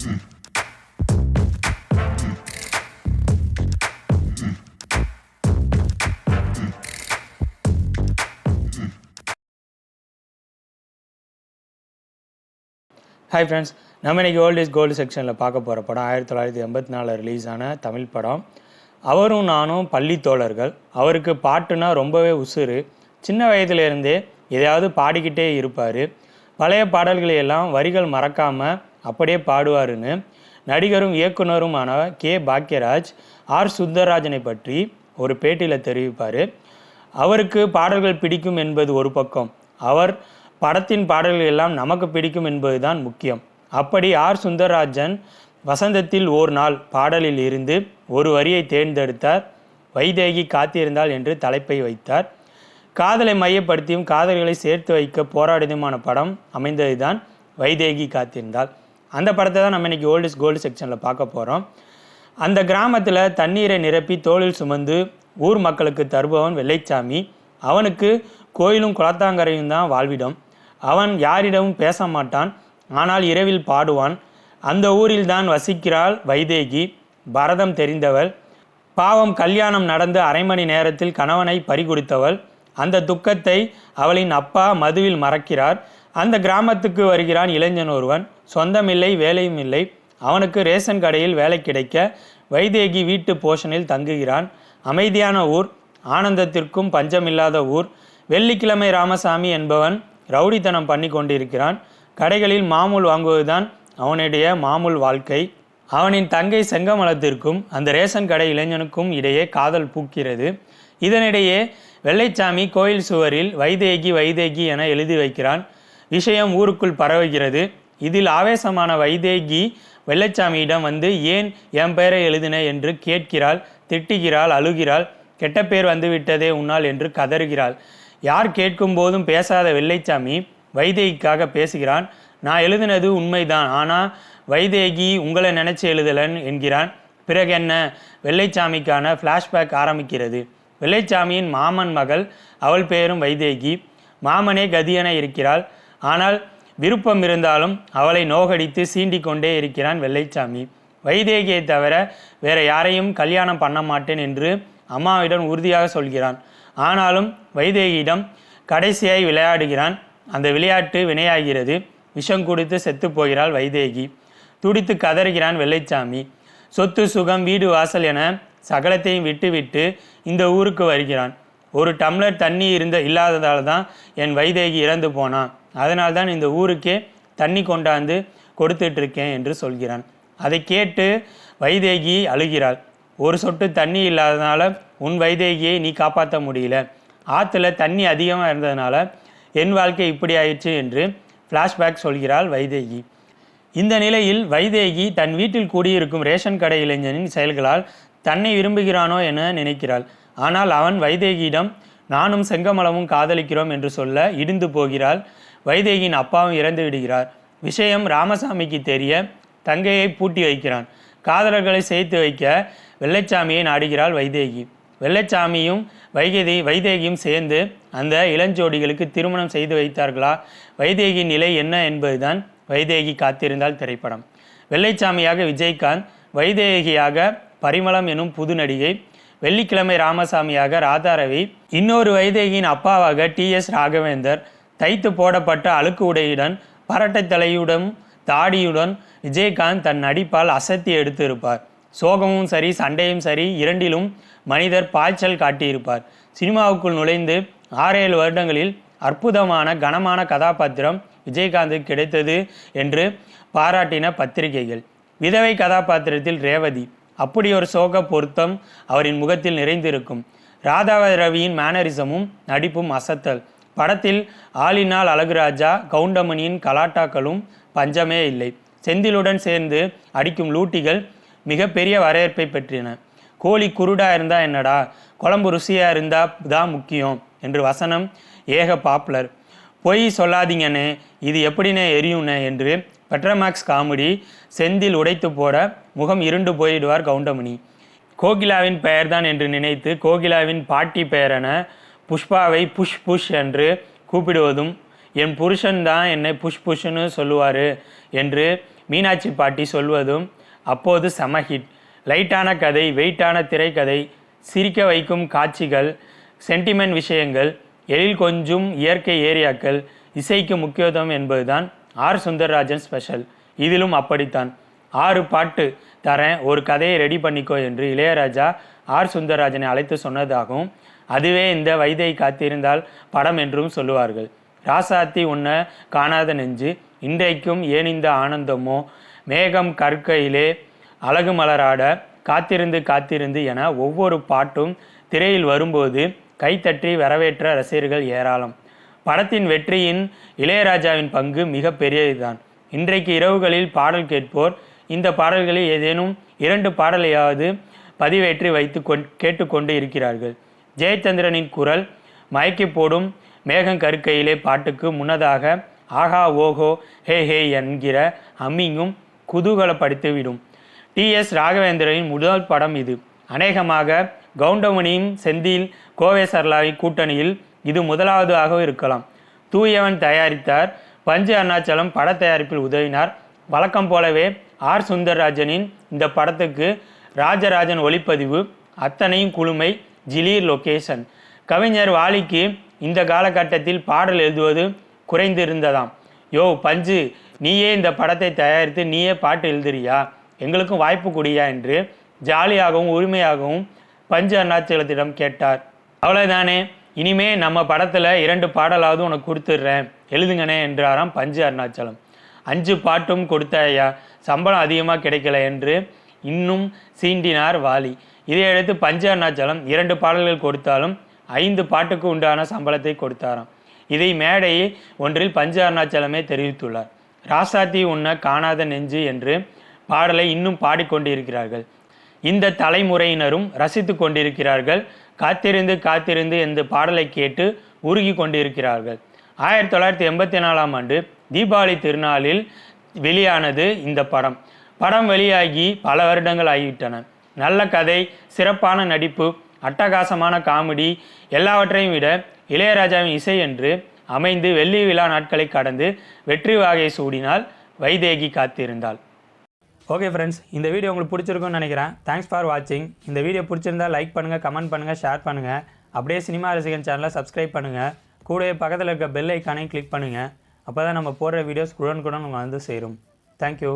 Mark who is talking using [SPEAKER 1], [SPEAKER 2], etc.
[SPEAKER 1] Hi friends நம்ம இன்னைக்கு old is gold செக்ஷனில் பார்க்க போகிற படம் ஆயிரத்தி தொள்ளாயிரத்தி எண்பத்தி நாலில் ரிலீஸ் ஆன தமிழ் படம். அவரும் நானும் பள்ளி தோழர்கள். அவருக்கு பாட்டுனா ரொம்பவே உசுறு. சின்ன வயதிலிருந்தே எதையாவது பாடிக்கிட்டே இருப்பார். பழைய பாடல்களையெல்லாம் வரிகள் மறக்காமல் அப்படியே பாடுவாருன்னு நடிகரும் இயக்குனருமான கே. பாக்யராஜ் ஆர். சுந்தரராஜனை பற்றி ஒரு பேட்டியில் தெரிவிப்பார். அவருக்கு பாடல்கள் பிடிக்கும் என்பது ஒரு பக்கம். அவர் படத்தின் பாடல்கள் எல்லாம் நமக்கு பிடிக்கும் என்பதுதான் முக்கியம். அப்படி ஆர். சுந்தரராஜன் வசந்தத்தில் ஓர் நாள் பாடலில் இருந்து ஒரு வரியை தேர்ந்தெடுத்தார். வைதேகி காத்திருந்தாள் என்று தலைப்பை வைத்தார். காதலை மையப்படுத்தியும் காதல்களை சேர்த்து வைக்க போராடியதுமான படம் அமைந்ததுதான் வைதேகி காத்திருந்தாள். அந்த படத்தை தான் நம்ம இன்னைக்கு ஓல்டு இஸ் கோல்டு செக்ஷனில் பார்க்க போகிறோம் அந்த கிராமத்தில் தண்ணீரை நிரப்பி தோளில் சுமந்து ஊர் மக்களுக்கு தருபவன் வெள்ளைச்சாமி. அவனுக்கு கோயிலும் குளத்தாங்கரையும் தான் வாழ்விடம். அவன் யாரிடமும் பேச மாட்டான் ஆனால் இரவில் பாடுவான். அந்த ஊரில் தான் வசிக்கிறாள் வைதேகி பரதம் தெரிந்தவள். பாவம் கல்யாணம் நடந்து அரை மணி நேரத்தில் கணவனை பறிகொடுத்தவள். அந்த துக்கத்தை அவளின் அப்பா மதுவில் மறக்கிறார். அந்த கிராமத்துக்கு வருகிறான் இளைஞன் ஒருவன். சொந்தமில்லை வேலையும் இல்லை. அவனுக்கு ரேஷன் கடையில் வேலை கிடைக்க வைதேகி வீட்டு போஷனில் தங்குகிறான். அமைதியான ஊர் ஆனந்தத்திற்கும் பஞ்சமில்லாத ஊர். வெள்ளிக்கிழமை ராமசாமி என்பவன் ரவுடித்தனம் பண்ணி கொண்டிருக்கிறான். கடைகளில் மாமூல் வாங்குவதுதான் அவனுடைய மாமூல் வாழ்க்கை. அவனின் தங்கை செங்கமலத்திற்கும் அந்த ரேஷன் கடை இளைஞனுக்கும் இடையே காதல் பூக்கிறது. இதனிடையே வெள்ளைச்சாமி கோயில் சுவரில் வைதேகி வைதேகி என எழுதி வைக்கிறான். விஷயம் ஊருக்குள் பரவுகிறது. இதில் ஆவேசமான வைதேகி வெள்ளச்சாமியிடம் வந்து ஏன் என் பெயரை எழுதின? என்று கேட்கிறாள் திட்டுகிறாள் அழுகிறாள். கெட்ட பேர் வந்துவிட்டதே உன்னால் என்று கதறுகிறாள். யார் கேட்கும் போதும் பேசாத வெள்ளைச்சாமி வைதேகிக்காக பேசுகிறான். நான் எழுதினது உண்மைதான். ஆனால் வைதேகி உங்களை நினைச்சு எழுதலன் என்கிறான். பிறகு என்ன? வெள்ளைச்சாமிக்கான ஃப்ளாஷ்பேக் ஆரம்பிக்கிறது. வெள்ளைச்சாமியின் மாமன் மகள் அவள் பெயரும் வைதேகி. மாமனே கதியென இருக்கிறாள். ஆனால் விருப்பம் இருந்தாலும் அவளை நோகடித்து சீண்டிக் கொண்டே இருக்கிறான் வெள்ளைச்சாமி. வைதேகியை தவிர வேற யாரையும் கல்யாணம் பண்ண மாட்டேன் என்று அம்மாவிடம் உறுதியாக சொல்கிறான். ஆனாலும் வைதேகியிடம் கடைசியாய் விளையாடுகிறான். அந்த விளையாட்டு வினையாகிறது. விஷம் குடித்து செத்து போகிறாள் வைதேகி. துடித்து கதறுகிறான் வெள்ளைச்சாமி. சொத்து சுகம் வீடு வாசல் என சகலத்தையும் விட்டுவிட்டு இந்த ஊருக்கு வருகிறான். ஒரு டம்ளர் தண்ணி இருந்த இல்லாததால் தான் என் வைதேகி இறந்து போனான். அதனால் தான் இந்த ஊருக்கே தண்ணி கொண்டாந்து கொடுத்துட்ருக்கேன் என்று சொல்கிறான். அதை கேட்டு வைதேகி அழுகிறாள். ஒரு சொட்டு தண்ணி இல்லாதனால உன் வைதேகியை நீ காப்பாற்ற முடியல. ஆற்றுல தண்ணி அதிகமாக இருந்ததுனால என் வாழ்க்கை இப்படி ஆயிடுச்சு என்று ஃப்ளாஷ்பேக் சொல்கிறாள் வைதேகி. இந்த நிலையில் வைதேகி தன் வீட்டில் கூடியிருக்கும் ரேஷன் கடை இளைஞனின் செயல்களால் தன்னை விரும்புகிறானோ என நினைக்கிறாள். ஆனால் அவன் வைதேகியிடம் நானும் செங்கமலமும் காதலிக்கிறோம் என்று சொல்ல இடிந்து போகிறாள். வைதேகியின் அப்பாவும் இறந்து விடுகிறார். விஷயம் ராமசாமிக்கு தெரிய தங்கையை பூட்டி வைக்கிறான். காதலர்களை சேர்த்து வைக்க வெள்ளைச்சாமியை நாடுகிறாள் வைதேகி. வெள்ளைச்சாமியும் வைகதி வைதேகியும் சேர்ந்து அந்த இளஞ்சோடிகளுக்கு திருமணம் செய்து வைத்தார்களா? வைதேகியின் நிலை என்ன என்பதுதான் வைதேகி காத்திருந்தால் திரைப்படம். வெள்ளைச்சாமியாக விஜயகாந்த் வைதேகியாக பரிமளம் எனும் புது நடிகை வெள்ளிக்கிழமை ராமசாமியாக ராதாரவி இன்னொரு வைதேகியின் அப்பாவாக டி எஸ் ராகவேந்தர் தைத்து போடப்பட்ட அழுக்கு உடையுடன் பரட்டை தலையுடன் தாடியுடன் விஜயகாந்த் தன் நடிப்பால் அசத்தி எடுத்து இருப்பார் சோகமும் சரி சண்டையும் சரி இரண்டிலும் மனிதர் பாய்ச்சல் காட்டியிருப்பார். சினிமாவுக்குள் நுழைந்து ஆறேழு வருடங்களில் அற்புதமான கனமான கதாபாத்திரம் விஜயகாந்துக்கு கிடைத்தது என்று பாராட்டின பத்திரிகைகள். விதவை கதாபாத்திரத்தில் ரேவதி. அப்படி ஒரு சோக பொருத்தம் அவரின் முகத்தில் நிறைந்திருக்கும். ராதாவ ரவியின் மேனரிசமும் நடிப்பும் அசத்தல். படத்தில் ஆலினால் அழகுராஜா கவுண்டமணியின் கலாட்டாக்களும் பஞ்சமே இல்லை. செந்திலுடன் சேர்ந்து அடிக்கும் லூட்டிகள் மிகப்பெரிய வரவேற்பை பெற்றன. கோழி குருடா இருந்தா என்னடா? குழம்பு ருசியா இருந்தா தான் முக்கியம் என்று வசனம் ஏக பாப்புலர். பொய் சொல்லாதீங்கண்ணே இது எப்படிண்ணே எரியுண்ணே என்று பெட்ரமாக்ஸ் காமெடி செந்தில் உடைத்து போட முகம் இருண்டு போயிடுவார் கவுண்டமணி. கோகிலாவின் பெயர்தான் என்று நினைத்து கோகிலாவின் பாட்டி பெயரென புஷ்பாவை புஷ் புஷ் என்று கூப்பிடுவதும் என் புருஷன் தான் என்னை புஷ் புஷ்னு சொல்லுவார் என்று மீனாட்சி பாட்டி சொல்வதும் அப்போது செம ஹிட் லைட்டான கதை வெயிட்டான திரைக்கதை சிரிக்க வைக்கும் காட்சிகள் சென்டிமெண்ட் விஷயங்கள் எழில் கொஞ்சம் இயற்கை ஏரியாக்கள் இசைக்கு முக்கியத்துவம் என்பதுதான் ஆர். சுந்தரராஜன் ஸ்பெஷல். இதிலும் அப்படித்தான். ஆறு பாட்டு தரேன் ஒரு கதையை ரெடி பண்ணிக்கோ என்று இளையராஜா ஆர் சுந்தரராஜனை அழைத்து சொன்னதாகவும் அதுவே இந்த வைதை காத்திருந்தால் படம் என்றும் சொல்லுவார்கள். ராசாத்தி உன்ன காணாத நெஞ்சு இன்றைக்கும் ஏன் இந்த ஆனந்தமோ? மேகம் கற்கையிலே அழகு மலராட காத்திருந்து காத்திருந்து என ஒவ்வொரு பாட்டும் திரையில் வரும்போது கைத்தட்டி வரவேற்ற ரசிகர்கள் ஏராளம். படத்தின் வெற்றியின் இளையராஜாவின் பங்கு மிக பெரியதுதான் இன்றைக்கு இரவுகளில் பாடல் கேட்போர் இந்த பாடல்களில் ஏதேனும் இரண்டு பாடலையாவது பதிவேற்றி வைத்து கொண் கேட்டுக்கொண்டு இருக்கிறார்கள். ஜெயச்சந்திரனின் குரல் மயக்கி போடும் மேகம் கருக்கையிலே பாட்டுக்கு முன்னதாக ஆஹா ஓஹோ ஹே ஹே என்கிற ஹம்மிங்கும் குதூகலப்படுத்திவிடும். டி எஸ் ராகவேந்திரனின் முதல் படம் இது. அநேகமாக கவுண்டமணியும் செந்தில் கோவை சர்லாவின் கூட்டணியில் இது முதலாவதாக இருக்கலாம். தூயவன் தயாரித்தார். பஞ்சு அருணாச்சலம் பட தயாரிப்பில் உதவினார். வழக்கம் போலவே ஆர். சுந்தரராஜனின் இந்த படத்துக்கு ராஜராஜன் ஒளிப்பதிவு அத்தனையும் குழுமை ஜிலீர் லொகேஷன். கவிஞர் வாலிக்கு இந்த காலகட்டத்தில் பாடல் எழுதுவது குறைந்திருந்ததாம். யோ பஞ்சு நீயே இந்த படத்தை தயாரித்து நீயே பாட்டு எழுதுறியா? எங்களுக்கும் வாய்ப்பு கொடியா என்று ஜாலியாகவும் உரிமையாகவும் பஞ்சு அருணாச்சலத்திடம் கேட்டார். அவ்வளோதானே இனிமே நம்ம படத்தில் இரண்டு பாடலாவது உனக்கு கொடுத்துட்றேன். எழுதுங்கண்ணே என்றாராம் பஞ்சு அருணாச்சலம். அஞ்சு பாட்டும் கொடுத்த ஐயா சம்பளம் அதிகமாக கிடைக்கல என்று இன்னும் சீண்டினார் வாலி. இதையடுத்து பஞ்ச அருணாச்சலம் இரண்டு பாடல்கள் கொடுத்தாலும் ஐந்து பாட்டுக்கு உண்டான சம்பளத்தை கொடுத்தாராம். இதை மேடை ஒன்றில் பஞ்ச அருணாச்சலமே தெரிவித்துள்ளார். ராசாத்தி உன்ன காணாத நெஞ்சு என்று பாடலை இன்னும் பாடிக்கொண்டிருக்கிறார்கள். இந்த தலைமுறையினரும் ரசித்து கொண்டிருக்கிறார்கள். காத்திருந்து காத்திருந்து இந்த பாடலை கேட்டு உருகி கொண்டிருக்கிறார்கள். ஆயிரத்தி தொள்ளாயிரத்தி எண்பத்தி நாலாம் ஆண்டு தீபாவளி திருநாளில் வெளியானது இந்த படம். படம் வெளியாகி பல வருடங்கள் ஆகிவிட்டன. நல்ல கதை சிறப்பான நடிப்பு அட்டகாசமான காமெடி எல்லாவற்றையும் விட இளையராஜாவின் இசை என்று அமைந்து வெள்ளி விழா நாட்களை கடந்து வெற்றி வாகையை சூடினால் வைதேகி காத்திருந்தாள். ஓகே ஃப்ரெண்ட்ஸ் இந்த வீடியோ உங்களுக்கு பிடிச்சிருக்கும்னு நினைக்கிறேன். தேங்க்ஸ் ஃபார் வாட்சிங் இந்த வீடியோ பிடிச்சிருந்தா லைக் பண்ணுங்கள் கமெண்ட் பண்ணுங்கள் ஷேர் பண்ணுங்கள் அப்படியே சினிமா ரசிகன் சேனலை சப்ஸ்கிரைப் பண்ணுங்கள் கூடவே பக்கத்தில் இருக்க பெல் ஐக்கானையும் கிளிக் பண்ணுங்கள் அப்போ தான் நம்ம போடுற வீடியோஸ் குடன் குடன் வந்து சேரும். தேங்க்யூ